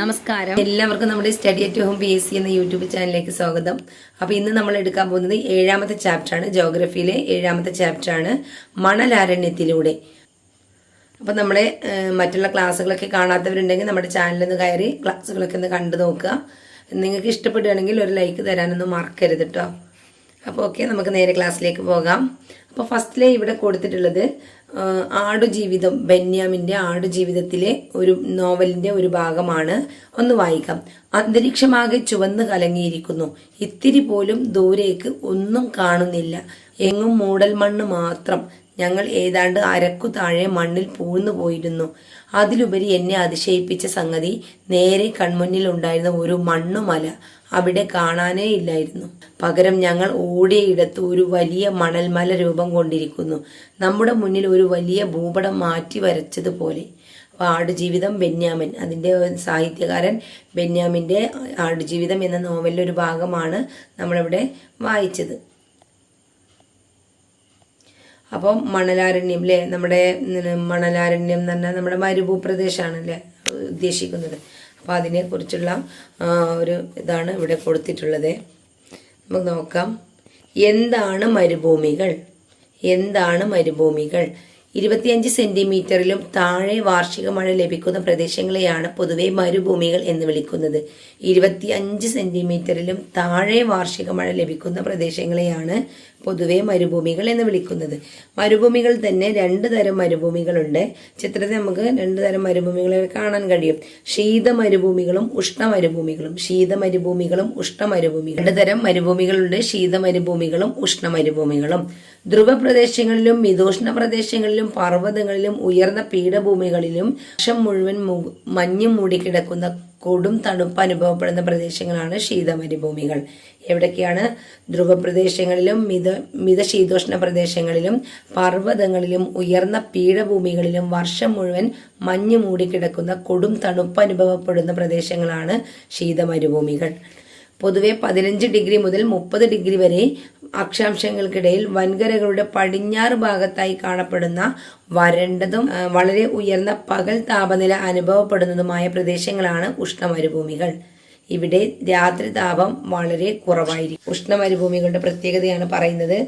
നമസ്കാരം. എല്ലാവർക്കും നമ്മുടെ study at home P S C എന്ന യൂട്യൂബ് ചാനലിലേക്ക് സ്വാഗതം. അപ്പോൾ ഇന്ന് നമ്മൾ എടുക്കാൻ പോകുന്നത് ഏഴാമത്തെ ചാപ്റ്ററാണ് ജോഗ്രഫിയിലെ ഏഴാമത്തെ ചാപ്റ്ററാണ് മണലാരണ്യത്തിലൂടെ. അപ്പോൾ നമ്മളെ ഏഹ്, മറ്റുള്ള ക്ലാസ്സുകളൊക്കെ കാണാത്തവരുണ്ടെങ്കിൽ നമ്മുടെ ചാനലിൽ നിന്ന് കയറി ക്ലാസ്സുകളൊക്കെ ഒന്ന് കണ്ടു നോക്കുക. നിങ്ങൾക്ക് ഇഷ്ടപ്പെടുകയാണെങ്കിൽ ഒരു ലൈക്ക് തരാനൊന്നും മറക്കരുത് കേട്ടോ അപ്പോൾ ഓക്കെ നമുക്ക് നേരെ ക്ലാസ്സിലേക്ക് പോകാം. അപ്പോൾ ഫസ്റ്റിലെ ഇവിടെ കൊടുത്തിട്ടുള്ളത് ആടുജീവിതം ബെന്യാമിന്റെ ആടുജീവിതത്തിലെ ഒരു നോവലിന്റെ ഒരു ഭാഗമാണ്. ഒന്ന് വായിക്കാം. അന്തരീക്ഷമാകെ ചുവന്ന് കലങ്ങിയിരിക്കുന്നു. ഇത്തിരി പോലും ദൂരേക്ക് ഒന്നും കാണുന്നില്ല. എങ്ങും മൂടൽ മണ്ണ് മാത്രം. ഞങ്ങൾ ഏതാണ്ട് അരക്കു താഴെ മണ്ണിൽ പൂഴ്ന്നു പോയിരുന്നു. അതിലുപരി എന്നെ അതിശയിപ്പിച്ച സംഗതി നേരെ കൺമുന്നിൽ ഉണ്ടായിരുന്ന ഒരു മണ്ണുമല അവിടെ കാണാനേ ഇല്ലായിരുന്നു. പകരം ഞങ്ങൾ ഓടിയയിടത്ത് ഒരു വലിയ മണൽമല രൂപം കൊണ്ടിരിക്കുന്നു. നമ്മുടെ മുന്നിൽ ഒരു വലിയ ഭൂപടം മാറ്റി വരച്ചതുപോലെ. ആടുജീവിതം ബെന്യാമിൻ. അതിന്റെ സാഹിത്യകാരൻ ബെന്യാമിന്റെ ആടുജീവിതം എന്ന നോവലിലെ ഒരു ഭാഗമാണ് നമ്മളിവിടെ വായിച്ചത്. അപ്പം മണലാരണ്യം അല്ലേ നമ്മുടെ മണലാരണ്യം എന്ന് പറഞ്ഞാൽ നമ്മുടെ മരുഭൂപ്രദേശമാണ് അല്ലേ ഉദ്ദേശിക്കുന്നത്. അപ്പം അതിനെക്കുറിച്ചുള്ള ഒരു ഇതാണ് ഇവിടെ കൊടുത്തിട്ടുള്ളത്. നമുക്ക് നോക്കാം. എന്താണ് മരുഭൂമികൾ? എന്താണ് മരുഭൂമികൾ? ഇരുപത്തിയഞ്ച് സെന്റിമീറ്ററിലും താഴെ വാർഷിക മഴ ലഭിക്കുന്ന പ്രദേശങ്ങളെയാണ് പൊതുവെ മരുഭൂമികൾ എന്ന് വിളിക്കുന്നത്. ഇരുപത്തിയഞ്ച് സെന്റിമീറ്ററിലും താഴെ വാർഷിക മഴ ലഭിക്കുന്ന പ്രദേശങ്ങളെയാണ് പൊതുവെ മരുഭൂമികൾ എന്ന് വിളിക്കുന്നത്. മരുഭൂമികൾ തന്നെ രണ്ട് തരം മരുഭൂമികളുണ്ട്. ചിത്രത്തിൽ നമുക്ക് രണ്ട് തരം മരുഭൂമികളെ കാണാൻ കഴിയും. ശീത മരുഭൂമികളും ഉഷ്ണ മരുഭൂമികളും. ശീത മരുഭൂമികളും ഉഷ്ണ മരുഭൂമികളും. രണ്ട് തരം മരുഭൂമികളുണ്ട്. ശീത മരുഭൂമികളും ഉഷ്ണ മരുഭൂമികളും. ധ്രുവ പ്രദേശങ്ങളിലും മിതോഷ്ണ പ്രദേശങ്ങളിലും പർവതങ്ങളിലും ഉയർന്ന പീഠഭൂമികളിലും വർഷം മുഴുവൻ മഞ്ഞ് മൂടിക്കിടക്കുന്ന കൊടും തണുപ്പ് അനുഭവപ്പെടുന്ന പ്രദേശങ്ങളാണ് ശീതമരുഭൂമികൾ. എവിടൊക്കെയാണ്? ധ്രുവപ്രദേശങ്ങളിലും മിത മിതശീതോഷ്ണ പ്രദേശങ്ങളിലും പർവതങ്ങളിലും ഉയർന്ന പീഠഭൂമികളിലും വർഷം മുഴുവൻ മഞ്ഞ് മൂടിക്കിടക്കുന്ന കൊടും തണുപ്പ് അനുഭവപ്പെടുന്ന പ്രദേശങ്ങളാണ് ശീതമരുഭൂമികൾ. പൊതുവെ പതിനഞ്ച് ഡിഗ്രി മുതൽ മുപ്പത് ഡിഗ്രി വരെ അക്ഷാംശങ്ങൾക്കിടയിൽ വൻകരകളുടെ പടിഞ്ഞാറ് ഭാഗത്തായി കാണപ്പെടുന്ന വരണ്ടതും വളരെ ഉയർന്ന പകൽ താപനില അനുഭവപ്പെടുന്നതുമായ പ്രദേശങ്ങളാണ് ഉഷ്ണമരുഭൂമികൾ. ഇവിടെ രാത്രി താപം വളരെ കുറവായിരിക്കും. ഉഷ്ണമരുഭൂമികളുടെ പ്രത്യേകതയാണ് പറയുന്നത്.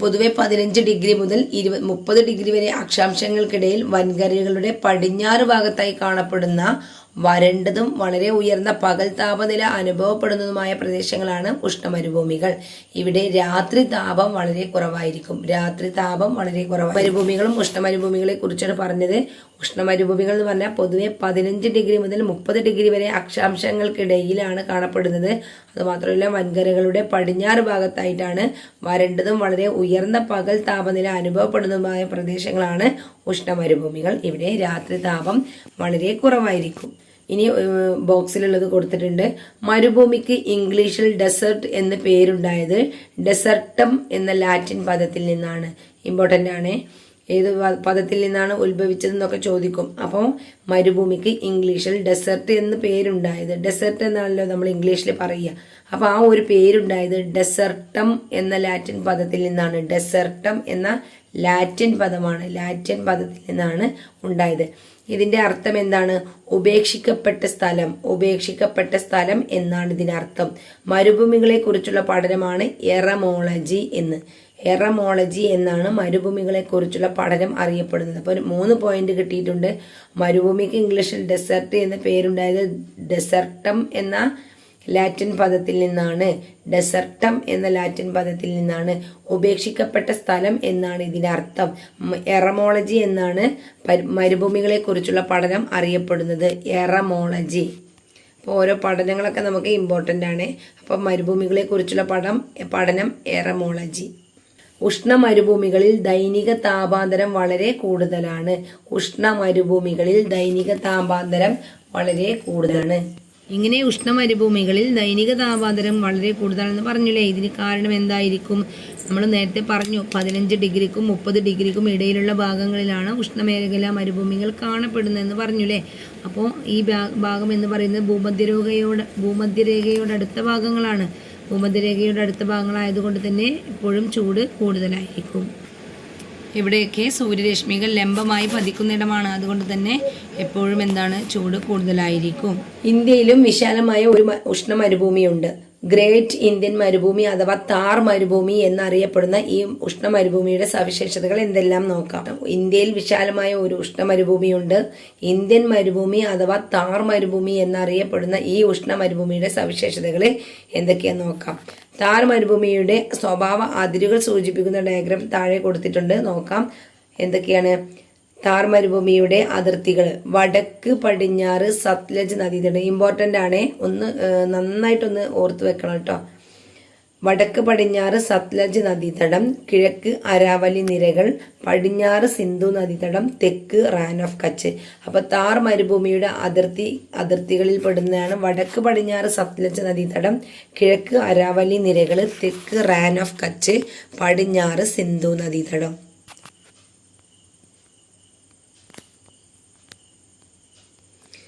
പൊതുവെ പതിനഞ്ച് ഡിഗ്രി മുതൽ ഇരുപത് മുപ്പത് ഡിഗ്രി വരെ അക്ഷാംശങ്ങൾക്കിടയിൽ വൻകരകളുടെ പടിഞ്ഞാറ് ഭാഗത്തായി കാണപ്പെടുന്ന വരണ്ടതും വളരെ ഉയർന്ന പകൽ താപനില അനുഭവപ്പെടുന്നതുമായ പ്രദേശങ്ങളാണ് ഉഷ്ണമരുഭൂമികൾ. ഇവിടെ രാത്രി താപം വളരെ കുറവായിരിക്കും. രാത്രി താപം വളരെ കുറവ് മരുഭൂമികളും ഉഷ്ണമരുഭൂമികളെ കുറിച്ചാണ് പറഞ്ഞത്. ഉഷ്ണമരുഭൂമികൾ എന്ന് പറഞ്ഞാൽ പൊതുവെ പതിനഞ്ച് ഡിഗ്രി മുതൽ മുപ്പത് ഡിഗ്രി വരെ അക്ഷാംശങ്ങൾക്കിടയിലാണ് കാണപ്പെടുന്നത്. അതുമാത്രമല്ല വൻകരകളുടെ പടിഞ്ഞാറ് ഭാഗത്തായിട്ടാണ് വരണ്ടതും വളരെ ഉയർന്ന പകൽ താപനില അനുഭവപ്പെടുന്നതുമായ പ്രദേശങ്ങളാണ് ഉഷ്ണമരുഭൂമികൾ. ഇവിടെ രാത്രി താപം വളരെ കുറവായിരിക്കും. ഇനി ബോക്സിലുള്ളത് കൊടുത്തിട്ടുണ്ട്. മരുഭൂമിക്ക് ഇംഗ്ലീഷിൽ ഡെസേർട്ട് എന്ന് പേരുണ്ടായത് ഡെസർട്ടം എന്ന ലാറ്റിൻ പദത്തിൽ നിന്നാണ്. ഇമ്പോർട്ടന്റ് ആണ്. ഏത് പദത്തിൽ നിന്നാണ് ഉത്ഭവിച്ചതെന്നൊക്കെ ചോദിക്കും. അപ്പോൾ മരുഭൂമിക്ക് ഇംഗ്ലീഷിൽ ഡെസേർട്ട് എന്ന് പേരുണ്ടായത്. ഡെസേർട്ട് എന്നാണല്ലോ നമ്മൾ ഇംഗ്ലീഷിൽ പറയുക. അപ്പോൾ ആ ഒരു പേരുണ്ടായത് ഡെസർട്ടം എന്ന ലാറ്റിൻ പദത്തിൽ നിന്നാണ്. ഡെസർട്ടം എന്ന ലാറ്റിൻ പദമാണ്. ലാറ്റിൻ പദത്തിൽ നിന്നാണ് ഉണ്ടായത്. ഇതിന്റെ അർത്ഥം എന്താണ്? ഉപേക്ഷിക്കപ്പെട്ട സ്ഥലം. ഉപേക്ഷിക്കപ്പെട്ട സ്ഥലം എന്നാണ് ഇതിനർത്ഥം മരുഭൂമികളെ കുറിച്ചുള്ള പഠനമാണ് എറമോളജി എന്ന്. എറമോളജി എന്നാണ് മരുഭൂമികളെ കുറിച്ചുള്ള പഠനം അറിയപ്പെടുന്നത്. അപ്പോൾ മൂന്ന് പോയിന്റ് കിട്ടിയിട്ടുണ്ട്. മരുഭൂമിക്ക് ഇംഗ്ലീഷിൽ ഡെസേർട്ട് എന്ന പേരുണ്ടായത് ഡെസേർട്ടം എന്ന ലാറ്റിൻ പദത്തിൽ നിന്നാണ്. ഡെസർട്ടം എന്ന ലാറ്റിൻ പദത്തിൽ നിന്നാണ്. ഉപേക്ഷിക്കപ്പെട്ട സ്ഥലം എന്നാണ് ഇതിനർത്ഥം എറമോളജി എന്നാണ് മരുഭൂമികളെക്കുറിച്ചുള്ള മരുഭൂമികളെ കുറിച്ചുള്ള പഠനം അറിയപ്പെടുന്നത്. എറമോളജി. അപ്പോൾ ഓരോ പഠനങ്ങളൊക്കെ നമുക്ക് ഇമ്പോർട്ടന്റ് ആണ്. അപ്പം മരുഭൂമികളെ കുറിച്ചുള്ള പഠനം പഠനം എറമോളജി. ഉഷ്ണ മരുഭൂമികളിൽ ദൈനിക താപാന്തരം വളരെ കൂടുതലാണ്. ഉഷ്ണ മരുഭൂമികളിൽ ദൈനിക താപാന്തരം വളരെ കൂടുതലാണ്. ഇങ്ങനെ ഉഷ്ണ മരുഭൂമികളിൽ ദൈനിക താപാന്തരം വളരെ കൂടുതലാണെന്ന് പറഞ്ഞില്ലേ? ഇതിന് കാരണം എന്തായിരിക്കും? നമ്മൾ നേരത്തെ പറഞ്ഞു പതിനഞ്ച് ഡിഗ്രിക്കും മുപ്പത് ഡിഗ്രിക്കും ഇടയിലുള്ള ഭാഗങ്ങളിലാണ് ഉഷ്ണമേഖല മരുഭൂമികൾ കാണപ്പെടുന്നതെന്ന് പറഞ്ഞില്ലേ? അപ്പോൾ ഈ ഭാഗം എന്ന് പറയുന്നത് ഭൂമധ്യരേഖയോട് ഭൂമധ്യരേഖയോട് അടുത്ത ഭാഗങ്ങളാണ്. ഭൂമധ്യരേഖയോട് അടുത്ത ഭാഗങ്ങളായതുകൊണ്ട് തന്നെ ഇപ്പോഴും ചൂട് കൂടുതലായിരിക്കും. ഇവിടെയൊക്കെ സൂര്യരശ്മികൾ ലംബമായി പതിക്കുന്നിടമാണ്. അതുകൊണ്ട് തന്നെ എപ്പോഴും എന്താണ് ചൂട് കൂടുതലായിരിക്കും. ഇന്ത്യയിലും വിശാലമായ ഒരു ഉഷ്ണ മരുഭൂമിയുണ്ട് ഗ്രേറ്റ് ഇന്ത്യൻ മരുഭൂമി അഥവാ താർ മരുഭൂമി എന്നറിയപ്പെടുന്ന ഈ ഉഷ്ണ മരുഭൂമിയുടെ സവിശേഷതകൾ എന്തെല്ലാം നോക്കാം. ഇന്ത്യയിൽ വിശാലമായ ഒരു ഉഷ്ണ മരുഭൂമിയുണ്ട് ഇന്ത്യൻ മരുഭൂമി അഥവാ താർ മരുഭൂമി എന്നറിയപ്പെടുന്ന ഈ ഉഷ്ണ മരുഭൂമിയുടെ സവിശേഷതകളെ എന്തൊക്കെയാന്ന് നോക്കാം. താർ മരുഭൂമിയുടെ സ്വഭാവ അതിരുകൾ സൂചിപ്പിക്കുന്ന ഡയഗ്രാം താഴെ കൊടുത്തിട്ടുണ്ട്. നോക്കാം. എന്തൊക്കെയാണ്? താർ മരുഭൂമിയുടെ അതിർത്തികൾ. വടക്ക് പടിഞ്ഞാറ് സത്ലജ് നദീതടം ഇമ്പോർട്ടന്റ് ആണ്. ഒന്ന് നന്നായിട്ടൊന്ന് ഓർത്ത് വെക്കണം കേട്ടോ. വടക്ക് പടിഞ്ഞാറ് സത്ലജ് നദീതടം കിഴക്ക് അരാവലി നിരകൾ പടിഞ്ഞാറ് സിന്ധു നദീതടം തെക്ക് റാൻ ഓഫ് കച്ച്. അപ്പൊ താർ മരുഭൂമിയുടെ അതിർത്തി അതിർത്തികളിൽ പെടുന്നതാണ് വടക്ക് പടിഞ്ഞാറ് സത്ലജ് നദീതടം കിഴക്ക് അരാവലി നിരകൾ തെക്ക് റാൻ ഓഫ് കച്ച് പടിഞ്ഞാറ് സിന്ധു നദീതടം.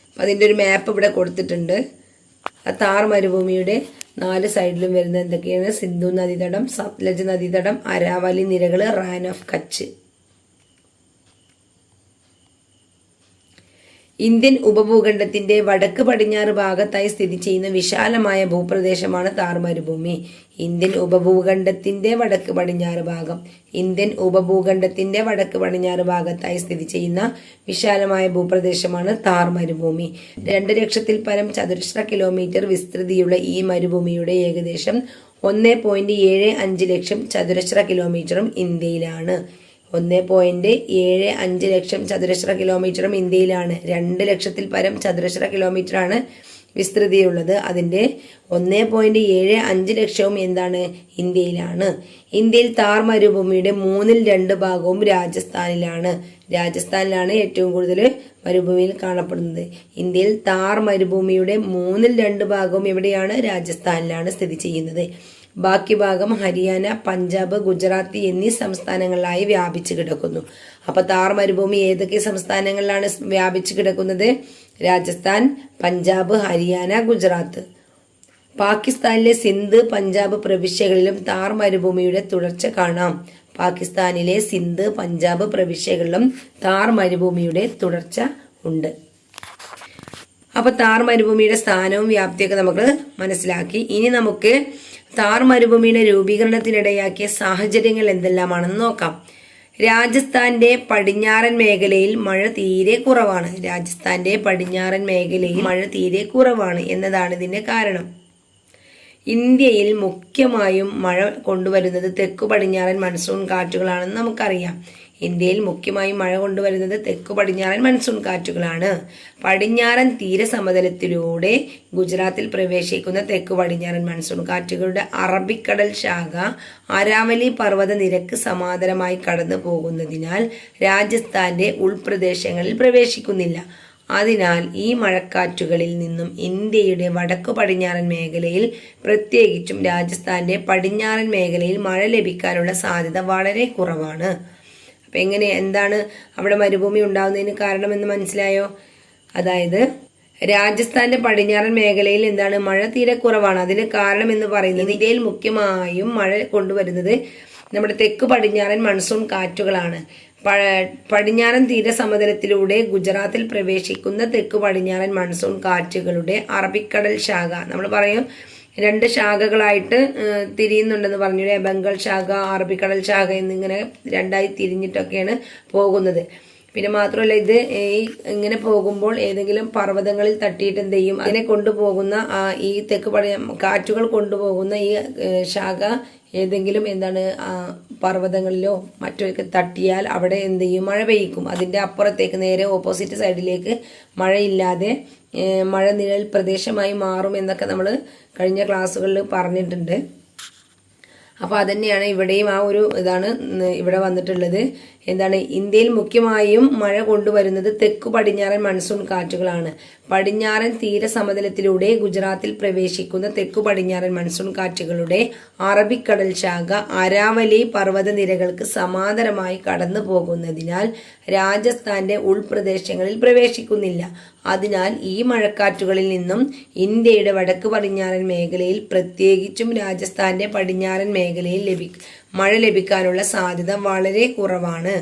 അപ്പം അതിന്റെ ഒരു മാപ്പ് ഇവിടെ കൊടുത്തിട്ടുണ്ട്. ആ താർ മരുഭൂമിയുടെ നാല് സൈഡിലും വരുന്നത് എന്തൊക്കെയാണ്? സിന്ധു നദീതടം സത്ലജ് നദീതടം അരാവലി നിരകൾ റാൻ ഓഫ് കച്ച്. ഇന്ത്യൻ ഉപഭൂഖണ്ഡത്തിന്റെ വടക്ക് പടിഞ്ഞാറ് ഭാഗത്തായി സ്ഥിതി ചെയ്യുന്ന വിശാലമായ ഭൂപ്രദേശമാണ് താർ മരുഭൂമി ഇന്ത്യൻ ഉപഭൂഖണ്ഡത്തിന്റെ വടക്ക് പടിഞ്ഞാറ് ഭാഗം ഇന്ത്യൻ ഉപഭൂഖണ്ഡത്തിന്റെ വടക്ക് പടിഞ്ഞാറ് ഭാഗത്തായി സ്ഥിതി ചെയ്യുന്ന വിശാലമായ ഭൂപ്രദേശമാണ് താർ മരുഭൂമി. രണ്ട് ലക്ഷത്തിൽ പരം ചതുരശ്ര കിലോമീറ്റർ വിസ്തൃതിയുള്ള ഈ മരുഭൂമിയുടെ ഏകദേശം ഒന്ന് പോയിന്റ് ഏഴ് അഞ്ച് ലക്ഷം ചതുരശ്ര കിലോമീറ്ററും ഇന്ത്യയിലാണ്. ഒന്ന് പോയിന്റ് ഏഴ് അഞ്ച് ലക്ഷം ചതുരശ്ര കിലോമീറ്ററും ഇന്ത്യയിലാണ്. രണ്ട് ലക്ഷത്തിൽ പരം ചതുരശ്ര കിലോമീറ്ററാണ് വിസ്തൃതിയുള്ളത്. അതിന്റെ ഒന്ന് പോയിന്റ് ഏഴ് അഞ്ച് ലക്ഷവും എന്താണ്? ഇന്ത്യയിലാണ്. ഇന്ത്യയിൽ താർ മരുഭൂമിയുടെ മൂന്നിൽ രണ്ട് ഭാഗവും രാജസ്ഥാനിലാണ്. രാജസ്ഥാനിലാണ് ഏറ്റവും കൂടുതൽ മരുഭൂമിയിൽ കാണപ്പെടുന്നത്. ഇന്ത്യയിൽ താർ മരുഭൂമിയുടെ മൂന്നിൽ രണ്ട് ഭാഗവും എവിടെയാണ്? രാജസ്ഥാനിലാണ് സ്ഥിതി ചെയ്യുന്നത്. ബാക്കി ഭാഗം ഹരിയാന പഞ്ചാബ് ഗുജറാത്ത് എന്നീ സംസ്ഥാനങ്ങളിലായി വ്യാപിച്ചു കിടക്കുന്നു. അപ്പൊ താർ മരുഭൂമി ഏതൊക്കെ സംസ്ഥാനങ്ങളിലാണ് വ്യാപിച്ചു കിടക്കുന്നത്? രാജസ്ഥാൻ പഞ്ചാബ് ഹരിയാന ഗുജറാത്ത്. പാകിസ്ഥാനിലെ സിന്ധ് പഞ്ചാബ് പ്രവിശ്യകളിലും താർ മരുഭൂമിയുടെ തുടർച്ച കാണാം. പാകിസ്ഥാനിലെ സിന്ധ് പഞ്ചാബ് പ്രവിശ്യകളിലും താർ മരുഭൂമിയുടെ തുടർച്ച ഉണ്ട്. അപ്പൊ താർ മരുഭൂമിയുടെ സ്ഥാനവും വ്യാപ്തിയൊക്കെ നമുക്ക് മനസ്സിലാക്കി. ഇനി നമുക്ക് താർ മരുഭൂമിയുടെ രൂപീകരണത്തിനിടയാക്കിയ സാഹചര്യങ്ങൾ എന്തെല്ലാമാണെന്ന് നോക്കാം. രാജസ്ഥാന്റെ പടിഞ്ഞാറൻ മേഖലയിൽ മഴ തീരെ കുറവാണ്. രാജസ്ഥാന്റെ പടിഞ്ഞാറൻ മേഖലയിൽ മഴ തീരെ കുറവാണ് എന്നതാണ് ഇതിന്റെ കാരണം. ഇന്ത്യയിൽ മുഖ്യമായും മഴ കൊണ്ടുവരുന്നത് തെക്കു പടിഞ്ഞാറൻ മൺസൂൺ കാറ്റുകളാണെന്ന് നമുക്കറിയാം. ഇന്ത്യയിൽ മുഖ്യമായും മഴ കൊണ്ടുവരുന്നത് തെക്കു പടിഞ്ഞാറൻ മൺസൂൺ കാറ്റുകളാണ്. പടിഞ്ഞാറൻ തീരസമതലത്തിലൂടെ ഗുജറാത്തിൽ പ്രവേശിക്കുന്ന തെക്കു പടിഞ്ഞാറൻ മൺസൂൺ കാറ്റുകളുടെ അറബിക്കടൽ ശാഖ അരാവലി പർവത നിരക്ക് സമാന്തരമായി കടന്നു പോകുന്നതിനാൽ രാജസ്ഥാന്റെ ഉൾപ്രദേശങ്ങളിൽ പ്രവേശിക്കുന്നില്ല. അതിനാൽ ഈ മഴക്കാറ്റുകളിൽ നിന്നും ഇന്ത്യയുടെ വടക്കു പടിഞ്ഞാറൻ മേഖലയിൽ പ്രത്യേകിച്ചും രാജസ്ഥാന്റെ പടിഞ്ഞാറൻ മേഖലയിൽ മഴ ലഭിക്കാനുള്ള സാധ്യത വളരെ കുറവാണ്. അപ്പൊ എങ്ങനെ എന്താണ് അവിടെ മരുഭൂമി ഉണ്ടാകുന്നതിന് കാരണമെന്ന് മനസ്സിലായോ? അതായത് രാജസ്ഥാന്റെ പടിഞ്ഞാറൻ മേഖലയിൽ എന്താണ് മഴ തീരെ കുറവാണ്. അതിന് കാരണം എന്ന് പറയുന്നത് ഇന്ത്യയിൽ മുഖ്യമായും മഴ കൊണ്ടുവരുന്നത് നമ്മുടെ തെക്ക് പടിഞ്ഞാറൻ മൺസൂൺ കാറ്റുകളാണ്. പടിഞ്ഞാറൻ തീരസമതലത്തിലൂടെ ഗുജറാത്തിൽ പ്രവേശിക്കുന്ന തെക്ക് പടിഞ്ഞാറൻ മൺസൂൺ കാറ്റുകളുടെ അറബിക്കടൽ ശാഖ. നമ്മൾ പറയും രണ്ട് ശാഖകളായിട്ട് തിരിയുന്നുണ്ടെന്ന് പറഞ്ഞു? ബംഗാൾ ശാഖ അറബിക്കടൽ ശാഖ എന്നിങ്ങനെ രണ്ടായി തിരിഞ്ഞിട്ടൊക്കെയാണ് പോകുന്നത്. പിന്നെ മാത്രമല്ല ഇത് ഈ ഇങ്ങനെ പോകുമ്പോൾ ഏതെങ്കിലും പർവതങ്ങളിൽ തട്ടിയിട്ട് എന്ത് ചെയ്യും? അതിനെ കൊണ്ടുപോകുന്ന ഈ തെക്ക് പടയ കാറ്റുകൾ കൊണ്ടുപോകുന്ന ഈ ശാഖ ഏതെങ്കിലും എന്താണ് പർവതങ്ങളിലോ മറ്റോ ഒക്കെ തട്ടിയാൽ അവിടെ എന്ത് ചെയ്യും? മഴ പെയ്യിക്കും. അതിന്റെ അപ്പുറത്തേക്ക് നേരെ ഓപ്പോസിറ്റ് സൈഡിലേക്ക് മഴയില്ലാതെ മഴ നിഴൽ പ്രദേശമായി മാറും എന്നൊക്കെ നമ്മൾ കഴിഞ്ഞ ക്ലാസ്സുകളിൽ പറഞ്ഞിട്ടുണ്ട്. അപ്പോൾ തന്നെയാണ് ഇവിടെയും ആ ഒരു ഇതാണ് ഇവിടെ വന്നിട്ടുള്ളത്. എന്താണ് ഇന്ത്യയിൽ മുഖ്യമായും മഴ കൊണ്ടുവരുന്നത് തെക്കു പടിഞ്ഞാറൻ മൺസൂൺ കാറ്റുകളാണ്. പടിഞ്ഞാറൻ തീരസമതലത്തിലൂടെ ഗുജറാത്തിൽ പ്രവേശിക്കുന്ന തെക്കു പടിഞ്ഞാറൻ മൺസൂൺ കാറ്റുകളുടെ അറബിക്കടൽ ശാഖ അരാവലി പർവതനിരകൾക്ക് സമാന്തരമായി കടന്നു പോകുന്നതിനാൽ രാജസ്ഥാന്റെ ഉൾപ്രദേശങ്ങളിൽ പ്രവേശിക്കുന്നില്ല. അതിനാൽ ഈ മഴക്കാറ്റുകളിൽ നിന്നും ഇന്ത്യയുടെ വടക്ക് പടിഞ്ഞാറൻ മേഖലയിൽ പ്രത്യേകിച്ചും രാജസ്ഥാന്റെ പടിഞ്ഞാറൻ മേഖല മേഖലയിൽ ലഭി മഴ ലഭിക്കാനുള്ള സാധ്യത വളരെ കുറവാണ്.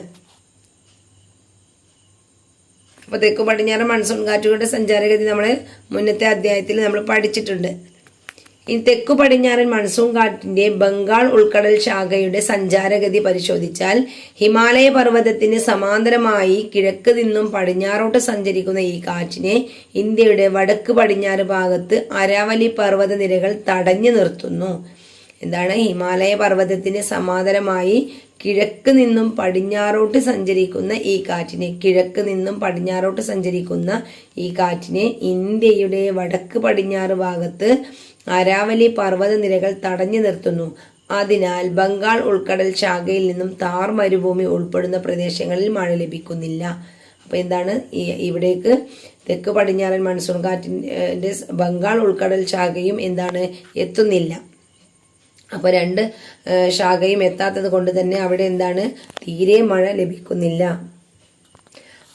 അപ്പോൾ തെക്കു പടിഞ്ഞാറ് മൺസൂൺ കാറ്റുകളുടെ സഞ്ചാരഗതി നമ്മൾ മുന്നത്തെ അധ്യായത്തിൽ നമ്മൾ പഠിച്ചിട്ടുണ്ട്. ഈ തെക്കു പടിഞ്ഞാറൻ മൺസൂൺ കാറ്റിന്റെ ബംഗാൾ ഉൾക്കടൽ ശാഖയുടെ സഞ്ചാരഗതി പരിശോധിച്ചാൽ ഹിമാലയ പർവതത്തിന് സമാന്തരമായി കിഴക്ക് നിന്നും പടിഞ്ഞാറോട്ട് സഞ്ചരിക്കുന്ന ഈ കാറ്റിനെ ഇന്ത്യയുടെ വടക്ക് പടിഞ്ഞാറ് ഭാഗത്ത് അരാവലി പർവത നിരകൾ തടഞ്ഞു നിർത്തുന്നു. എന്താണ്? ഹിമാലയ പർവതത്തിന് സമാന്തരമായി കിഴക്ക് നിന്നും പടിഞ്ഞാറോട്ട് സഞ്ചരിക്കുന്ന ഈ കാറ്റിനെ കിഴക്ക് നിന്നും പടിഞ്ഞാറോട്ട് സഞ്ചരിക്കുന്ന ഈ കാറ്റിനെ ഇന്ത്യയുടെ വടക്ക് പടിഞ്ഞാറ് ഭാഗത്ത് അരാവലി പർവത നിരകൾ തടഞ്ഞു നിർത്തുന്നു. അതിനാൽ ബംഗാൾ ഉൾക്കടൽ ശാഖയിൽ നിന്നും താർ മരുഭൂമി ഉൾപ്പെടുന്ന പ്രദേശങ്ങളിൽ മഴ ലഭിക്കുന്നില്ല. അപ്പോൾ എന്താണ്? ഇവിടേക്ക് തെക്ക് പടിഞ്ഞാറൻ മൺസൂൺ കാറ്റിന്റെ ബംഗാൾ ഉൾക്കടൽ ശാഖയും എന്താണ്? എത്തുന്നില്ല. അപ്പോൾ രണ്ട് ശാഖയും എത്താത്തത് കൊണ്ട് തന്നെ അവിടെ എന്താണ്? തീരെ മഴ ലഭിക്കുന്നില്ല.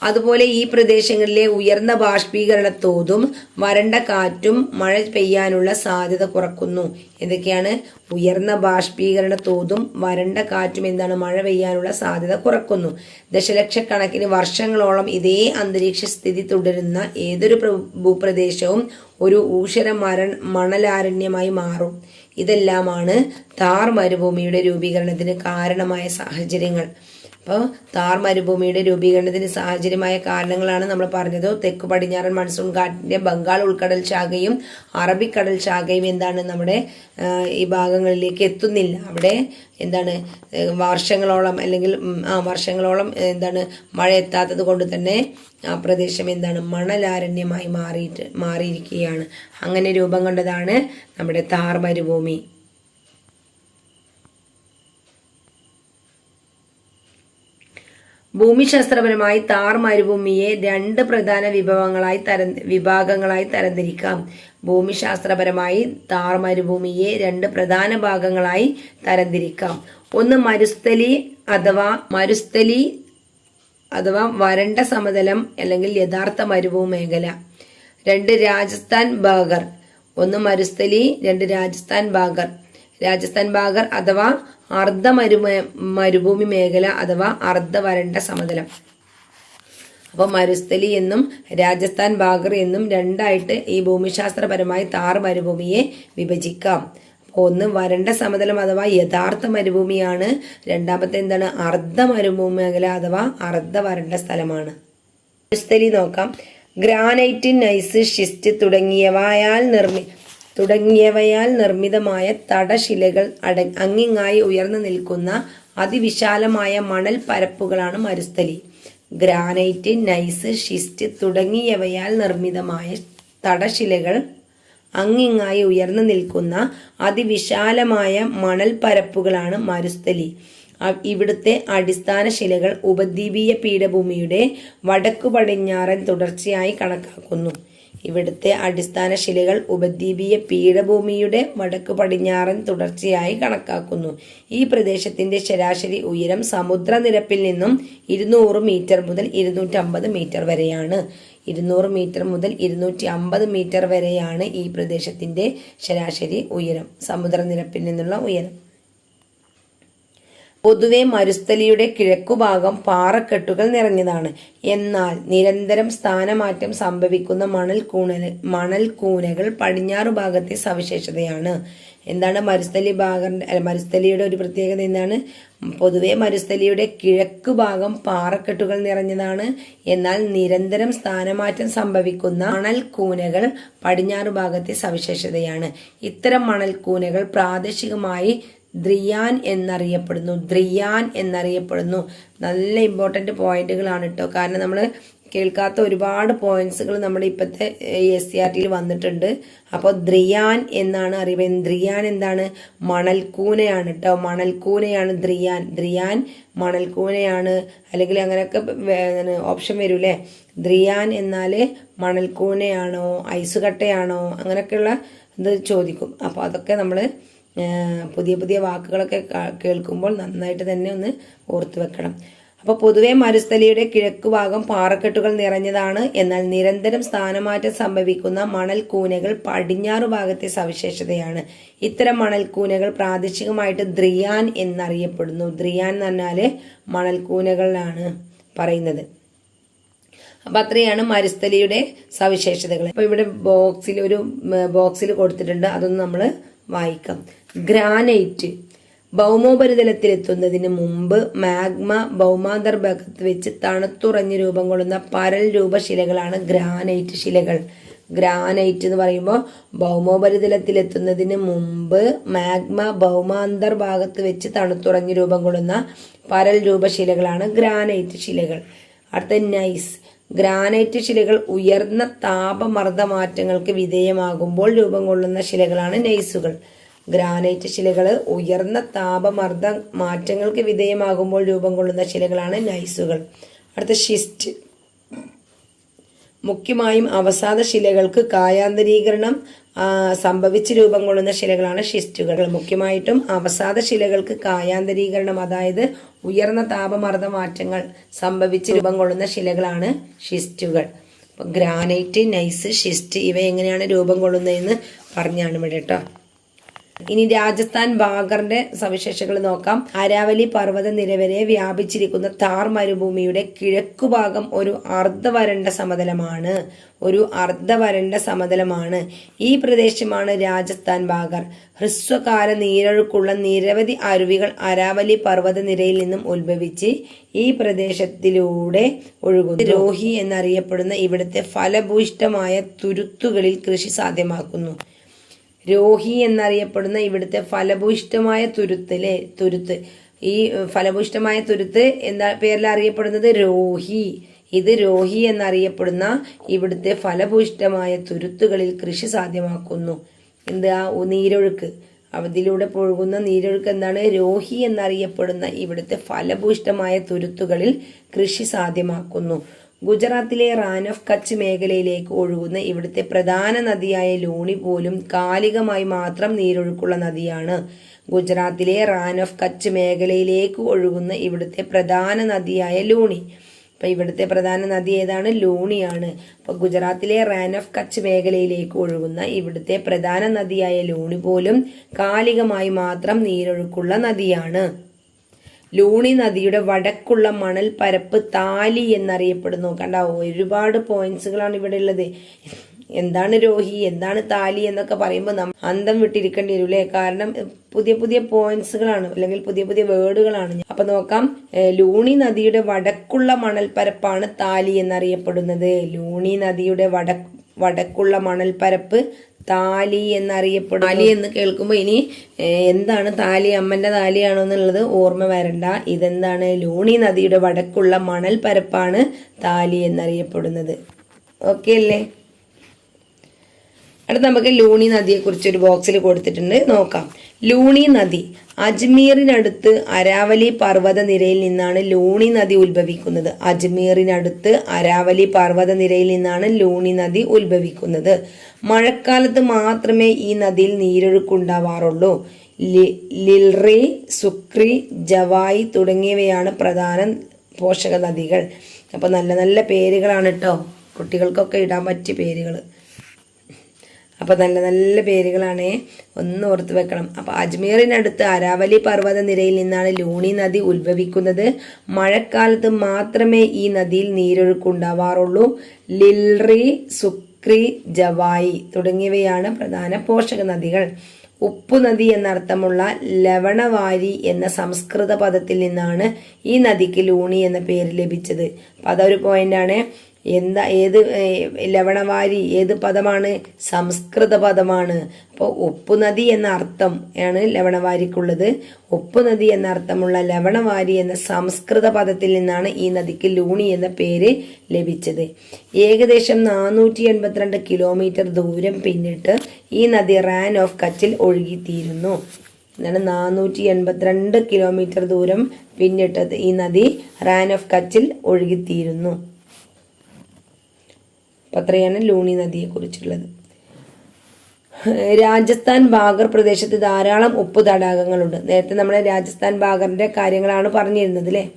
അതുപോലെ ഈ പ്രദേശങ്ങളിലെ ഉയർന്ന ബാഷ്പീകരണ തോതും വരണ്ട കാറ്റും മഴ പെയ്യാനുള്ള സാധ്യത കുറക്കുന്നു. എന്തൊക്കെയാണ്? ഉയർന്ന ബാഷ്പീകരണ തോതും വരണ്ട കാറ്റും എന്താണ്? മഴ പെയ്യാനുള്ള സാധ്യത കുറക്കുന്നു. ദശലക്ഷക്കണക്കിന് വർഷങ്ങളോളം ഇതേ അന്തരീക്ഷ സ്ഥിതി തുടരുന്ന ഏതൊരു ഭൂപ്രദേശവും ഒരു ഊഷര മരൺ മണലാരണ്യമായി മാറും. ഇതെല്ലാമാണ് താർ മരുഭൂമിയുടെ രൂപീകരണത്തിന് കാരണമായ സാഹചര്യങ്ങൾ. അപ്പോൾ താർ മരുഭൂമിയുടെ രൂപീകരണത്തിന് സാഹചര്യമായ കാരണങ്ങളാണ് നമ്മൾ പറഞ്ഞത്. തെക്ക് പടിഞ്ഞാറൻ മൺസൂൺ കാറ്റിന്റെ ബംഗാൾ ഉൾക്കടൽ ശാഖയും അറബിക്കടൽ ശാഖയും എന്താണ് നമ്മുടെ ഈ ഭാഗങ്ങളിലേക്ക് എത്തുന്നില്ല. അവിടെ എന്താണ് വർഷങ്ങളോളം അല്ലെങ്കിൽ ആ വർഷങ്ങളോളം എന്താണ് മഴ എത്താത്തത് കൊണ്ട് തന്നെ ആ പ്രദേശം എന്താണ് മണലാരണ്യമായി മാറിയിട്ട് മാറിയിരിക്കുകയാണ്. അങ്ങനെ രൂപം കൊണ്ടതാണ് നമ്മുടെ താർ മരുഭൂമി. ഭൂമിശാസ്ത്രപരമായി താർ മരുഭൂമിയെ രണ്ട് പ്രധാന വിഭവങ്ങളായി തരം വിഭാഗങ്ങളായി തരംതിരിക്കാം. ഭൂമിശാസ്ത്രപരമായി താർ മരുഭൂമിയെ രണ്ട് പ്രധാന ഭാഗങ്ങളായി തരംതിരിക്കാം. ഒന്ന് മരുസ്ഥലി അഥവാ മരുസ്ഥലി അഥവാ വരണ്ട സമതലം അല്ലെങ്കിൽ യഥാർത്ഥ മരുഭൂമേഖല രണ്ട് രാജസ്ഥാൻ ബാഗർ. ഒന്ന് മരുസ്ഥലി രണ്ട് രാജസ്ഥാൻ ബാഗർ. രാജസ്ഥാൻ ഭാഗർ അഥവാ അർദ്ധ മരു മരുഭൂമി മേഖല അഥവാ അർദ്ധ വരണ്ട സമതലം. അപ്പോൾ മരുസ്ഥലി എന്നും രാജസ്ഥാൻ ഭാഗർ എന്നും രണ്ടായിട്ട് ഈ ഭൂമിശാസ്ത്രപരമായി താർ മരുഭൂമിയെ വിഭജിക്കാം. ഒന്ന് വരണ്ട സമതലം അഥവാ യഥാർത്ഥ മരുഭൂമിയാണ്. രണ്ടാമത്തെ എന്താണ്? അർദ്ധ മരുഭൂമി മേഖല അഥവാ അർദ്ധ വരണ്ട സ്ഥലമാണ്. മരുസ്ഥലി നോക്കാം. ഗ്രാനൈറ്റ് നൈസ് ഷിസ്റ്റ് തുടങ്ങിയവയാൽ നിർമ്മി തുടങ്ങിയവയാൽ നിർമ്മിതമായ തടശിലകൾ അട അങ്ങിങ്ങായി ഉയർന്നു നിൽക്കുന്ന അതിവിശാലമായ മണൽ പരപ്പുകളാണ് മരുസ്ഥലി. ഗ്രാനൈറ്റ് നൈസ് ഷിസ്റ്റ് തുടങ്ങിയവയാൽ നിർമ്മിതമായ തടശിലകൾ അങ്ങിങ്ങായി ഉയർന്നു നിൽക്കുന്ന അതിവിശാലമായ മണൽ പരപ്പുകളാണ് മരുസ്ഥലി. ഇവിടുത്തെ അടിസ്ഥാന ശിലകൾ ഉപദ്വീപീയ പീഠഭൂമിയുടെ വടക്കു പടിഞ്ഞാറൻ തുടർച്ചയായി കണക്കാക്കുന്നു. ഇവിടുത്തെ അടിസ്ഥാന ശിലകൾ ഉപദ്വീപീയ പീഠഭൂമിയുടെ വടക്കു പടിഞ്ഞാറൻ തുടർച്ചയായി കണക്കാക്കുന്നു. ഈ പ്രദേശത്തിന്റെ ശരാശരി ഉയരം സമുദ്രനിരപ്പിൽ നിന്നും ഇരുന്നൂറ് മീറ്റർ മുതൽ ഇരുന്നൂറ്റമ്പത് മീറ്റർ വരെയാണ്. ഇരുന്നൂറ് മീറ്റർ മുതൽ ഇരുന്നൂറ്റി അമ്പത് മീറ്റർ വരെയാണ് ഈ പ്രദേശത്തിന്റെ ശരാശരി ഉയരം സമുദ്രനിരപ്പിൽ നിന്നുള്ള ഉയരം. പൊതുവെ മരുസ്ഥലിയുടെ കിഴക്കുഭാഗം പാറക്കെട്ടുകൾ നിറഞ്ഞതാണ്. എന്നാൽ നിരന്തരം സ്ഥാനമാറ്റം സംഭവിക്കുന്ന മണൽ കൂണൽ മണൽ കൂനകൾ പടിഞ്ഞാറ് ഭാഗത്തെ സവിശേഷതയാണ്. എന്താണ് മരുസ്ഥലി ഭാഗം മരുസ്ഥലിയുടെ ഒരു പ്രത്യേകത എന്താണ്? പൊതുവെ മരുസ്ഥലിയുടെ കിഴക്ക് ഭാഗം പാറക്കെട്ടുകൾ നിറഞ്ഞതാണ്. എന്നാൽ നിരന്തരം സ്ഥാനമാറ്റം സംഭവിക്കുന്ന മണൽ കൂനകൾ പടിഞ്ഞാറ് ഭാഗത്തെ സവിശേഷതയാണ്. ഇത്തരം മണൽ കൂനകൾ പ്രാദേശികമായി ദ്രിയാൻ എന്നറിയപ്പെടുന്നു. ദ്രിയാൻ എന്നറിയപ്പെടുന്നു. നല്ല ഇമ്പോർട്ടന്റ് പോയിന്റുകളാണ് കേട്ടോ കാരണം നമ്മൾ കേൾക്കാത്ത ഒരുപാട് പോയിന്റ്സുകൾ നമ്മുടെ ഇപ്പോഴത്തെ എസ് സി ആർ ടിയിൽ വന്നിട്ടുണ്ട്. അപ്പോൾ ദ്രിയാൻ എന്നാണ് അറിയുന്നത്. ദ്രിയാൻ എന്താണ്? മണൽക്കൂനയാണ് കേട്ടോ മണൽക്കൂനയാണ് ദ്രിയാൻ. ദ്രിയാൻ മണൽക്കൂനയാണ്. അല്ലെങ്കിൽ അങ്ങനെയൊക്കെ ഓപ്ഷൻ വരൂലേ ദ്രിയാൻ എന്നാൽ മണൽക്കൂനയാണോ? ഐസുകട്ടയാണോ? അങ്ങനെയൊക്കെയുള്ള ഇത് ചോദിക്കും. അപ്പോൾ അതൊക്കെ നമ്മൾ പുതിയ പുതിയ വാക്കുകളൊക്കെ കേൾക്കുമ്പോൾ നന്നായിട്ട് തന്നെ ഒന്ന് ഓർത്തു വെക്കണം. അപ്പോൾ പൊതുവെ മരുസ്ഥലിയുടെ കിഴക്കുഭാഗം പാറക്കെട്ടുകൾ നിറഞ്ഞതാണ്. എന്നാൽ നിരന്തരം സ്ഥാനമാറ്റം സംഭവിക്കുന്ന മണൽക്കൂനകൾ പടിഞ്ഞാറു ഭാഗത്തെ സവിശേഷതയാണ്. ഇത്തരം മണൽക്കൂനകൾ പ്രാദേശികമായിട്ട് ദ്രിയാൻ എന്നറിയപ്പെടുന്നു. ദ്രിയാൻ എന്ന് പറഞ്ഞാൽ മണൽക്കൂനകളാണ് പറയുന്നത്. അപ്പൊ അത്രയാണ് മരുസ്ഥലിയുടെ സവിശേഷതകൾ. അപ്പോൾ ഇവിടെ ബോക്സിൽ ഒരു ബോക്സിൽ കൊടുത്തിട്ടുണ്ട്. അതൊന്ന് നമ്മൾ വായിക്കാം. ഗ്രാനൈറ്റ്. ഭൗമോപരിതലത്തിലെത്തുന്നതിന് മുമ്പ് മാഗ്മ ഭൗമാന്തർഭാഗത്ത് വെച്ച് തണുത്തുറഞ്ഞ് രൂപം കൊള്ളുന്ന പരൽ രൂപ ശിലകളാണ് ഗ്രാനൈറ്റ് ശിലകൾ. ഗ്രാനൈറ്റ് എന്ന് പറയുമ്പോൾ ഭൗമോപരിതലത്തിലെത്തുന്നതിന് മുമ്പ് മാഗ്മ ഭൗമാന്തർ ഭാഗത്ത് വെച്ച് തണുത്തുറഞ്ഞ് രൂപം കൊള്ളുന്ന പരൽ രൂപ ശിലകളാണ് ഗ്രാനൈറ്റ് ശിലകൾ. അടുത്ത നൈസ്. ഗ്രാനൈറ്റ് ശിലകൾ ഉയർന്ന താപമർദ്ദ മാറ്റങ്ങൾക്ക് വിധേയമാകുമ്പോൾ രൂപം കൊള്ളുന്ന ശിലകളാണ് നൈസുകൾ. ഗ്രാനൈറ്റ് ശിലകൾ ഉയർന്ന താപമർദ്ദ മാറ്റങ്ങൾക്ക് വിധേയമാകുമ്പോൾ രൂപം കൊള്ളുന്ന ശിലകളാണ് നൈസുകൾ. അടുത്ത ഷിസ്റ്റ് മുഖ്യമായും അവസാദ ശിലകൾക്ക് കായാന്തരീകരണം സംഭവിച്ച് രൂപം കൊള്ളുന്ന ശിലകളാണ് ഷിസ്റ്റുകൾ മുഖ്യമായിട്ടും അവസാദ ശിലകൾക്ക് കായാന്തരീകരണം അതായത് ഉയർന്ന താപമർദ്ദ മാറ്റങ്ങൾ സംഭവിച്ച് രൂപം കൊള്ളുന്ന ശിലകളാണ് ഷിസ്റ്റുകൾ ഗ്രാനൈറ്റ് നൈസ് ഷിസ്റ്റ് ഇവ എങ്ങനെയാണ് രൂപം കൊള്ളുന്നതെന്ന് പറഞ്ഞാണ് ഇവിടെ കേട്ടോ. ഇനി രാജസ്ഥാൻ ബാഗറിന്റെ സവിശേഷതകൾ നോക്കാം. അരാവലി പർവത നിരവരെ വ്യാപിച്ചിരിക്കുന്ന താർ മരുഭൂമിയുടെ കിഴക്കുഭാഗം ഒരു അർദ്ധവരണ്ട സമതലമാണ്. ഒരു അർദ്ധവരണ്ട സമതലമാണ്. ഈ പ്രദേശമാണ് രാജസ്ഥാൻ ബാഗർ. ഹ്രസ്വകാല നീരൊഴുക്കുള്ള നിരവധി അരുവികൾ അരാവലി പർവത നിരയിൽ നിന്നും ഉത്ഭവിച്ച് ഈ പ്രദേശത്തിലൂടെ ഒഴുകുന്നു. രോഹി എന്നറിയപ്പെടുന്ന ഇവിടുത്തെ ഫലഭൂയിഷ്ടമായ തുരുത്തുകളിൽ കൃഷി സാധ്യമാക്കുന്നു. രോഹി എന്നറിയപ്പെടുന്ന ഇവിടുത്തെ ഫലഭൂയിഷ്ടമായ തുരുത്ത് അല്ലേ തുരുത്ത്. ഈ ഫലഭൂയിഷ്ടമായ തുരുത്ത് എന്താ പേരിൽ അറിയപ്പെടുന്നത്? രോഹി. ഇത് രോഹി എന്നറിയപ്പെടുന്ന ഇവിടുത്തെ ഫലഭൂയിഷ്ടമായ തുരുത്തുകളിൽ കൃഷി സാധ്യമാക്കുന്നു. എന്താ ആ നീരൊഴുക്ക്. അതിലൂടെ പൊഴുകുന്ന നീരൊഴുക്ക് എന്താണ്? രോഹി എന്നറിയപ്പെടുന്ന ഇവിടുത്തെ ഫലഭൂയിഷ്ടമായ തുരുത്തുകളിൽ കൃഷി സാധ്യമാക്കുന്നു. ഗുജറാത്തിലെ റാൻ ഓഫ് കച്ച് മേഖലയിലേക്ക് ഒഴുകുന്ന ഇവിടുത്തെ പ്രധാന നദിയായ ലൂണി പോലും കാലികമായി മാത്രം നീരൊഴുക്കുള്ള നദിയാണ്. ഗുജറാത്തിലെ റാൻ ഓഫ് കച്ച് മേഖലയിലേക്ക് ഒഴുകുന്ന ഇവിടുത്തെ പ്രധാന നദിയായ ലൂണി. അപ്പൊ ഇവിടുത്തെ പ്രധാന നദി ഏതാണ്? ലൂണിയാണ്. അപ്പൊ ഗുജറാത്തിലെ റാൻ ഓഫ് കച്ച് മേഖലയിലേക്ക് ഒഴുകുന്ന ഇവിടുത്തെ പ്രധാന നദിയായ ലൂണി പോലും കാലികമായി മാത്രം നീരൊഴുക്കുള്ള നദിയാണ്. ലൂണി നദിയുടെ വടക്കുള്ള മണൽ പരപ്പ് താലി എന്നറിയപ്പെടുന്നു. കണ്ട ഒരുപാട് പോയിന്റ്സുകളാണ് ഇവിടെ ഉള്ളത്. എന്താണ് രോഹി? എന്താണ് താലി എന്നൊക്കെ പറയുമ്പോൾ നമ്മൾ അന്തം വിട്ടിരിക്കേണ്ടി വരും അല്ലേ കാരണം പുതിയ പുതിയ പോയിന്റ്സുകളാണ്. അല്ലെങ്കിൽ പുതിയ പുതിയ വേർഡുകളാണ്. അപ്പൊ നോക്കാം. ലൂണി നദിയുടെ വടക്കുള്ള മണൽപ്പരപ്പാണ് താലി എന്നറിയപ്പെടുന്നത്. ലൂണി നദിയുടെ വട വടക്കുള്ള മണൽപ്പരപ്പ് താലി എന്നറിയപ്പെടും താലി എന്ന് കേൾക്കുമ്പോൾ ഇനി എന്താണ് താലി അമ്മന്റെ താലിയാണോ എന്നുള്ളത് ഓർമ്മ വരണ്ട. ഇതെന്താണ് ലൂണി നദിയുടെ വടക്കുള്ള മണൽ പരപ്പാണ് താലി എന്നറിയപ്പെടുന്നത്. ഓക്കെ അല്ലേ? അടുത്ത് നമുക്ക് ലൂണി നദിയെ കുറിച്ച് ഒരു ബോക്സിൽ കൊടുത്തിട്ടുണ്ട്. നോക്കാം. ലൂണി നദി അജ്മീറിനടുത്ത് അരാവലി പർവത നിരയിൽ നിന്നാണ് ലൂണി നദി ഉത്ഭവിക്കുന്നത്. അജ്മീറിനടുത്ത് അരാവലി പർവത നിരയിൽ നിന്നാണ് ലൂണി നദി ഉത്ഭവിക്കുന്നത്. മഴക്കാലത്ത് മാത്രമേ ഈ നദിയിൽ നീരൊഴുക്കുണ്ടാവാറുള്ളൂ. ലിൽറി സുക്രി ജവായി തുടങ്ങിയവയാണ് പ്രധാന പോഷക നദികൾ. അപ്പൊ നല്ല നല്ല പേരുകളാണ് കേട്ടോ കുട്ടികൾക്കൊക്കെ ഇടാൻ പറ്റിയ പേരുകൾ അപ്പോൾ നല്ല നല്ല പേരുകളാണേ ഒന്ന് ഓർത്ത് വെക്കണം. അപ്പോൾ അജ്മീറിനടുത്ത് അരാവലി പർവത നിരയിൽ നിന്നാണ് ലൂണി നദി ഉത്ഭവിക്കുന്നത്. മഴക്കാലത്ത് മാത്രമേ ഈ നദിയിൽ നീരൊഴുക്കുണ്ടാവാറുള്ളൂ. ലിൽറി സുക്രി ജവായി തുടങ്ങിയവയാണ് പ്രധാന പോഷക നദികൾ ഉപ്പു നദി എന്നർത്ഥമുള്ള ലവണവാരി എന്ന സംസ്കൃത പദത്തിൽ നിന്നാണ് ഈ നദിക്ക് ലൂണി എന്ന പേര് ലഭിച്ചത്. അപ്പൊ അതൊരു പോയിന്റാണ് എന്താ ഏത് ലവണവാരി ഏത് പദമാണ്? സംസ്കൃത പദമാണ്. അപ്പോൾ ഉപ്പുനദി എന്ന അർത്ഥം ആണ് ലവണവാരിക്കുള്ളത്. ഉപ്പുനദി എന്ന അർത്ഥമുള്ള ലവണവാരി എന്ന സംസ്കൃത പദത്തിൽ നിന്നാണ് ഈ നദിക്ക് ലൂണി എന്ന പേര് ലഭിച്ചത്. ഏകദേശം നാനൂറ്റി എൺപത്തിരണ്ട് കിലോമീറ്റർ ദൂരം പിന്നിട്ട് ഈ നദി റാൻ ഓഫ് കച്ചിൽ ഒഴുകിത്തീരുന്നു. എന്നാണ് നാനൂറ്റി എൺപത്തിരണ്ട് കിലോമീറ്റർ ദൂരം പിന്നിട്ടത് ഈ നദി റാൻ ഓഫ് കച്ചിൽ ഒഴുകിത്തീരുന്നു. അപ്പൊ അത്രയാണ് ലൂണി നദിയെക്കുറിച്ചുള്ളത് രാജസ്ഥാൻ ബാഗർ പ്രദേശത്ത് ധാരാളം ഉപ്പ് തടാകങ്ങളുണ്ട്. നേരത്തെ നമ്മൾ രാജസ്ഥാൻ ബാഗറിന്റെ കാര്യങ്ങളാണ് പറഞ്ഞിരുന്നത് അല്ലേ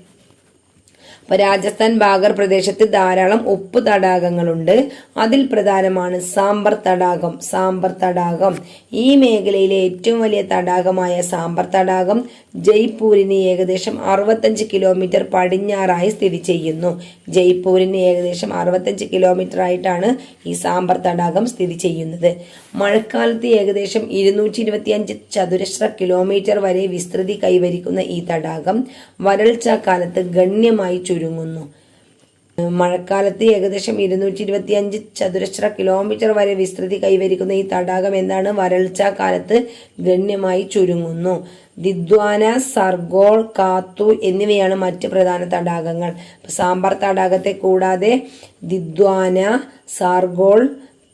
അപ്പൊ രാജസ്ഥാൻ ബാഗർ പ്രദേശത്ത് ധാരാളം ഉപ്പ് തടാകങ്ങളുണ്ട്. അതിൽ പ്രധാനമാണ് സാമ്പർ തടാകം. സാമ്പർ തടാകം. ഈ മേഖലയിലെ ഏറ്റവും വലിയ തടാകമായ സാമ്പർ തടാകം ജയ്പൂരിന് ഏകദേശം അറുപത്തഞ്ച് കിലോമീറ്റർ പടിഞ്ഞാറായി സ്ഥിതി ചെയ്യുന്നു. ജയ്പൂരിന് ഏകദേശം അറുപത്തഞ്ച് കിലോമീറ്റർ ആയിട്ടാണ് ഈ സാമ്പർ തടാകം സ്ഥിതി ചെയ്യുന്നത്. മഴക്കാലത്ത് ഏകദേശം ഇരുന്നൂറ്റി ഇരുപത്തിയഞ്ച് ചതുരശ്ര കിലോമീറ്റർ വരെ വിസ്തൃതി കൈവരിക്കുന്ന ഈ തടാകം വരൾച്ച കാലത്ത് ഗണ്യമായി ചുരുങ്ങുന്നു. മഴക്കാലത്ത് ഏകദേശം ഇരുന്നൂറ്റി ഇരുപത്തി അഞ്ച് ചതുരശ്ര കിലോമീറ്റർ വരെ വിസ്തൃതി കൈവരിക്കുന്ന ഈ തടാകം എന്താണ് വരൾച്ച കാലത്ത് ഗണ്യമായി ചുരുങ്ങുന്നു. ദിദ്വാന സർഗോൾ കാത്തു എന്നിവയാണ് മറ്റ് പ്രധാന തടാകങ്ങൾ. സാമ്പാർ തടാകത്തെ കൂടാതെ ദിദ്വാന സാർഗോൾ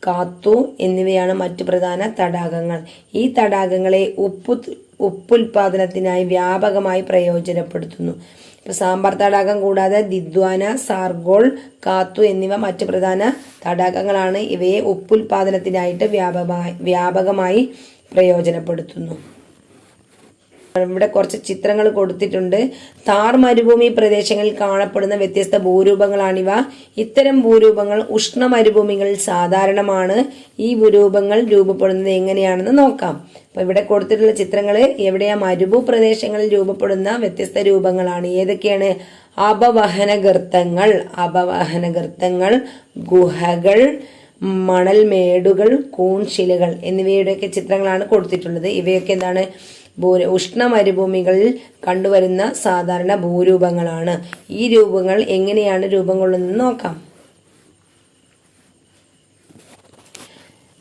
കാത്തു എന്നിവയാണ് മറ്റ് പ്രധാന തടാകങ്ങൾ. ഈ തടാകങ്ങളെ ഉപ്പു ഉപ്പുൽപാദനത്തിനായി വ്യാപകമായി പ്രയോജനപ്പെടുത്തുന്നു. ഇപ്പൊ സാമ്പാർ തടാകം കൂടാതെ ദിദ്വാന സാർഗോൾ കാത്തു എന്നിവ മറ്റ് പ്രധാന തടാകങ്ങളാണ്. ഇവയെ ഉപ്പുൽപാദനത്തിനായിട്ട് വ്യാപകമായി വ്യാപകമായി പ്രയോജനപ്പെടുത്തുന്നു. ഇവിടെ കുറച്ച് ചിത്രങ്ങൾ കൊടുത്തിട്ടുണ്ട്. താർ മരുഭൂമി പ്രദേശങ്ങളിൽ കാണപ്പെടുന്ന വ്യത്യസ്ത ഭൂരൂപങ്ങളാണിവ. ഇത്തരം ഭൂരൂപങ്ങൾ ഉഷ്ണ മരുഭൂമികളിൽ സാധാരണമാണ്. ഈ ഭൂരൂപങ്ങൾ രൂപപ്പെടുന്നത് എങ്ങനെയാണെന്ന് നോക്കാം. അപ്പൊ ഇവിടെ കൊടുത്തിട്ടുള്ള ചിത്രങ്ങൾ എവിടെയാ മരുഭൂ പ്രദേശങ്ങളിൽ രൂപപ്പെടുന്ന വ്യത്യസ്ത രൂപങ്ങളാണ്. ഏതൊക്കെയാണ്? അപവഹന ഗർത്തങ്ങൾ അപവഹന ഗർത്തങ്ങൾ ഗുഹകൾ മണൽമേടുകൾ കൂൺശിലകൾ എന്നിവയുടെയൊക്കെ ചിത്രങ്ങളാണ് കൊടുത്തിട്ടുള്ളത്. ഇവയൊക്കെ എന്താണ്? ഭൂ- ഉഷ്ണ മരുഭൂമികളിൽ കണ്ടുവരുന്ന സാധാരണ ഭൂരൂപങ്ങളാണ്. ഈ രൂപങ്ങൾ എങ്ങനെയാണ് രൂപം കൊള്ളുന്നത് നോക്കാം.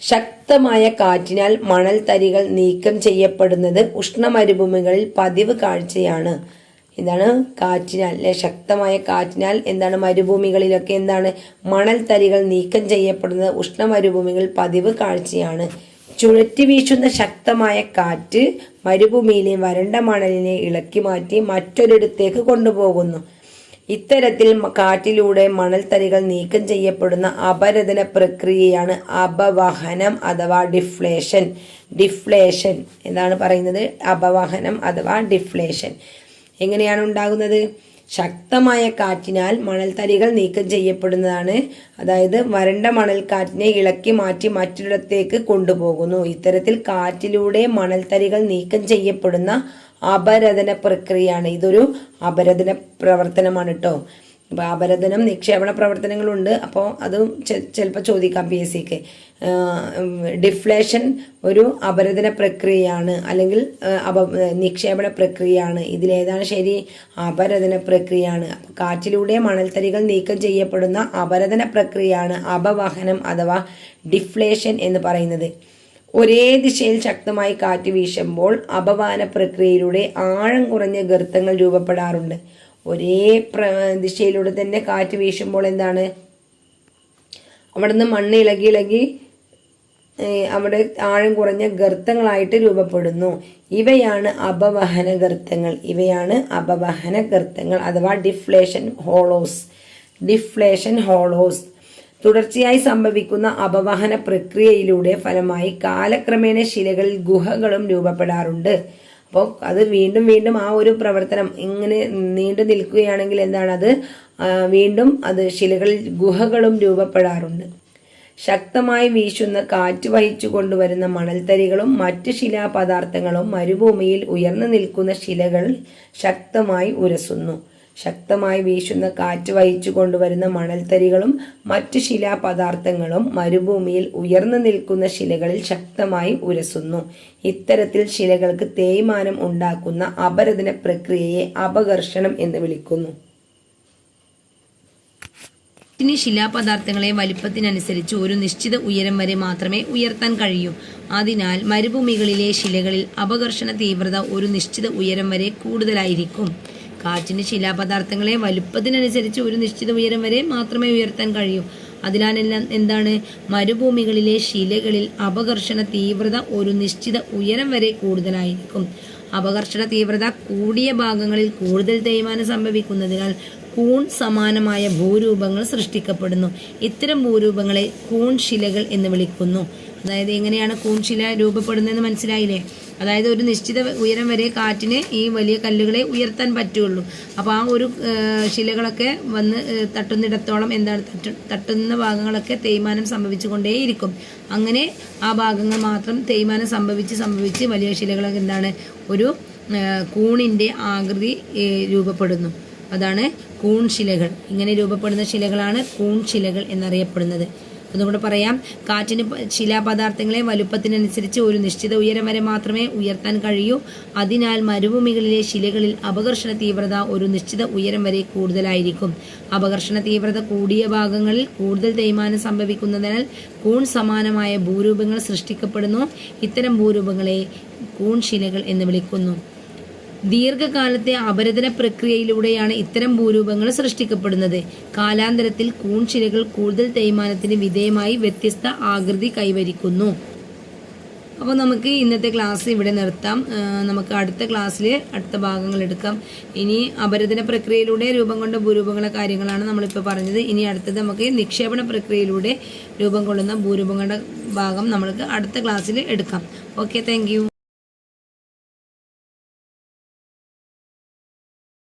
ശക്തമായ കാറ്റിനാൽ മണൽ തരികൾ നീക്കം ചെയ്യപ്പെടുന്നത് ഉഷ്ണമരുഭൂമികളിൽ പതിവ് കാഴ്ചയാണ്. എന്താണ്? കാറ്റിനാൽ അല്ലെ? ശക്തമായ കാറ്റിനാൽ എന്താണ് മരുഭൂമികളിലൊക്കെ എന്താണ്? മണൽ തരികൾ നീക്കം ചെയ്യപ്പെടുന്നത് ഉഷ്ണ മരുഭൂമികളിൽ പതിവ് കാഴ്ചയാണ്. ചുഴറ്റി വീശുന്ന ശക്തമായ കാറ്റ് മരുഭൂമിയിലെ വരണ്ട മണലിനെ ഇളക്കി മാറ്റി മറ്റൊരിടത്തേക്ക് കൊണ്ടുപോകുന്നു. ഇത്തരത്തിൽ കാറ്റിലൂടെ മണൽത്തരികൾ നീക്കം ചെയ്യപ്പെടുന്ന അപരതന പ്രക്രിയയാണ് അപവഹനം അഥവാ ഡിഫ്ലേഷൻ. ഡിഫ്ലേഷൻ എന്നാണ് പറയുന്നത്. അപവഹനം അഥവാ ഡിഫ്ലേഷൻ. എങ്ങനെയാണ് ഉണ്ടാകുന്നത്? ശക്തമായ കാറ്റിനാൽ മണൽത്തരികൾ നീക്കം ചെയ്യപ്പെടുന്നതാണ്. അതായത് വരണ്ട മണൽക്കാറ്റിനെ ഇളക്കി മാറ്റി മറ്റൊരിടത്തേക്ക് കൊണ്ടുപോകുന്നു. ഇത്തരത്തിൽ കാറ്റിലൂടെ മണൽത്തരികൾ നീക്കം ചെയ്യപ്പെടുന്ന അപരദന പ്രക്രിയയാണ്. ഇതൊരു അപരദന പ്രവർത്തനമാണ് കേട്ടോ അപ്പോൾ അപരദനം നിക്ഷേപണ പ്രവർത്തനങ്ങളുണ്ട്. അപ്പോൾ അതും ചിലപ്പോൾ ചോദിക്കാം പി എസ് സിക്ക്. ഡിഫ്ലേഷൻ ഒരു അപരദന പ്രക്രിയയാണ്. അല്ലെങ്കിൽ അപ നിക്ഷേപണ പ്രക്രിയയാണ്. ഇതിലേതാണ് ശരി? അപരദന പ്രക്രിയയാണ്. കാറ്റിലൂടെ മണൽത്തരികൾ നീക്കം ചെയ്യപ്പെടുന്ന അപരദന പ്രക്രിയയാണ് അപവഹനം അഥവാ ഡിഫ്ലേഷൻ എന്ന് പറയുന്നത്. ഒരേ ദിശയിൽ ശക്തമായി കാറ്റ് വീശുമ്പോൾ അപവാന പ്രക്രിയയിലൂടെ ആഴം കുറഞ്ഞ ഗർത്തങ്ങൾ രൂപപ്പെടാറുണ്ട്. ഒരേ പ്ര ദിശയിലൂടെ തന്നെ കാറ്റ് വീശുമ്പോൾ എന്താണ്? അവിടുന്ന് മണ്ണ് ഇളകി ഇളകി അവിടെ ആഴം കുറഞ്ഞ ഗർത്തങ്ങളായിട്ട് രൂപപ്പെടുന്നു. ഇവയാണ് അപവഹന ഗർത്തങ്ങൾ. ഇവയാണ് അപവഹന ഗർത്തങ്ങൾ. അഥവാ ഡിഫ്ലേഷൻ ഹോളോസ്. ഡിഫ്ലേഷൻ ഹോളോസ്. തുടർച്ചയായി സംഭവിക്കുന്ന അപവഹന പ്രക്രിയയിലൂടെ ഫലമായി കാലക്രമേണ ശിലകളിൽ ഗുഹകളും രൂപപ്പെടാറുണ്ട്. അപ്പോൾ അത് വീണ്ടും വീണ്ടും ആ ഒരു പ്രവർത്തനം ഇങ്ങനെ നീണ്ടു നിൽക്കുകയാണെങ്കിൽ എന്താണ് അത്? വീണ്ടും അത് ശിലകളിൽ ഗുഹകളും രൂപപ്പെടാറുണ്ട്. ശക്തമായി വീശുന്ന കാറ്റ് വഹിച്ചു കൊണ്ടുവരുന്ന മണൽത്തരികളും മറ്റ് ശിലാപദാർത്ഥങ്ങളും മരുഭൂമിയിൽ ഉയർന്നു നിൽക്കുന്ന ശിലകൾ ശക്തമായി ഉരസുന്നു. ശക്തമായി വീശുന്ന കാറ്റ് വഹിച്ചു കൊണ്ടുവരുന്ന മണൽത്തരികളും മറ്റ് ശിലാപദാർത്ഥങ്ങളും മരുഭൂമിയിൽ ഉയർന്നു നിൽക്കുന്ന ശിലകളിൽ ശക്തമായി ഉരസുന്നു. ഇത്തരത്തിൽ ശിലകൾക്ക് തേയ്മാനം ഉണ്ടാക്കുന്ന അപരദന പ്രക്രിയയെ അപകർഷണം എന്ന് വിളിക്കുന്നു. ഇനി ശിലാപദാർത്ഥങ്ങളെ വലിപ്പത്തിനനുസരിച്ച് ഒരു നിശ്ചിത ഉയരം വരെ മാത്രമേ ഉയർത്താൻ കഴിയൂ. അതിനാൽ മരുഭൂമികളിലെ ശിലകളിൽ അപകർഷണ തീവ്രത ഒരു നിശ്ചിത ഉയരം വരെ കൂടുതലായിരിക്കും. കാറ്റിന് ശിലാപദാർത്ഥങ്ങളെ വലുപ്പത്തിനനുസരിച്ച് ഒരു നിശ്ചിത ഉയരം വരെ മാത്രമേ ഉയർത്താൻ കഴിയൂ. അതിനാൽ എല്ലാം എന്താണ്? മരുഭൂമികളിലെ ശിലകളിൽ അപകർഷണ തീവ്രത ഒരു നിശ്ചിത ഉയരം വരെ കൂടുതലായിരിക്കും. അപകർഷണ തീവ്രത കൂടിയ ഭാഗങ്ങളിൽ കൂടുതൽ തേയ്മാനം സംഭവിക്കുന്നതിനാൽ കൂൺ സമാനമായ ഭൂരൂപങ്ങൾ സൃഷ്ടിക്കപ്പെടുന്നു. ഇത്തരം ഭൂരൂപങ്ങളെ കൂൺ ശിലകൾ എന്ന് വിളിക്കുന്നു. അതായത് എങ്ങനെയാണ് കൂൺ ശില രൂപപ്പെടുന്നതെന്ന് മനസ്സിലായില്ലേ? അതായത് ഒരു നിശ്ചിത ഉയരം വരെ കാറ്റിന് ഈ വലിയ കല്ലുകളെ ഉയർത്താൻ പറ്റുള്ളൂ. അപ്പോൾ ആ ഒരു ശിലകളൊക്കെ വന്ന് തട്ടുന്നിടത്തോളം എന്താണ് തട്ടു തട്ടുന്ന ഭാഗങ്ങളൊക്കെ തേയ്മാനം സംഭവിച്ചുകൊണ്ടേയിരിക്കും. അങ്ങനെ ആ ഭാഗങ്ങൾ മാത്രം തേയ്മാനം സംഭവിച്ച് സംഭവിച്ച് വലിയ ശിലകളൊക്കെ എന്താണ്? ഒരു കൂണിന്റെ ആകൃതി രൂപപ്പെടുന്നു. അതാണ് കൂൺ ശിലകൾ. ഇങ്ങനെ രൂപപ്പെടുന്ന ശിലകളാണ് കൂൺ ശിലകൾ എന്നറിയപ്പെടുന്നത്. അതുകൊണ്ട് പറയാം കാറ്റിന് ശിലാപദാർത്ഥങ്ങളെ വലുപ്പത്തിനനുസരിച്ച് ഒരു നിശ്ചിത ഉയരം വരെ മാത്രമേ ഉയർത്താൻ കഴിയൂ. അതിനാൽ മരുഭൂമികളിലെ ശിലകളിൽ അപകർഷണ തീവ്രത ഒരു നിശ്ചിത ഉയരം വരെ കൂടുതലായിരിക്കും. അപകർഷണ തീവ്രത കൂടിയ ഭാഗങ്ങളിൽ കൂടുതൽ തേയ്മാനം സംഭവിക്കുന്നതിനാൽ കൂൺ സമാനമായ ഭൂരൂപങ്ങൾ സൃഷ്ടിക്കപ്പെടുന്നു. ഇത്തരം ഭൂരൂപങ്ങളെ കൂൺ ശിലകൾ എന്ന് വിളിക്കുന്നു. ദീർഘകാലത്തെ അപരതന പ്രക്രിയയിലൂടെയാണ് ഇത്തരം ഭൂരൂപങ്ങൾ സൃഷ്ടിക്കപ്പെടുന്നത്. കാലാന്തരത്തിൽ കൂൺശിലകൾ കൂടുതൽ തേയ്മാനത്തിന് വിധേയമായി വ്യത്യസ്ത ആകൃതി കൈവരിക്കുന്നു. അപ്പോൾ നമുക്ക് ഇന്നത്തെ ക്ലാസ് ഇവിടെ നിർത്താം. നമുക്ക് അടുത്ത ക്ലാസ്സിൽ അടുത്ത ഭാഗങ്ങൾ എടുക്കാം. ഇനി അപരതന പ്രക്രിയയിലൂടെ രൂപം കൊണ്ട ഭൂരൂപങ്ങളെ കാര്യങ്ങളാണ് നമ്മളിപ്പോൾ പറഞ്ഞത്. ഇനി അടുത്തത് നമുക്ക് നിക്ഷേപണ പ്രക്രിയയിലൂടെ രൂപം കൊള്ളുന്ന ഭൂരൂപങ്ങളുടെ ഭാഗം നമ്മൾക്ക് അടുത്ത ക്ലാസ്സിൽ എടുക്കാം. Okay thank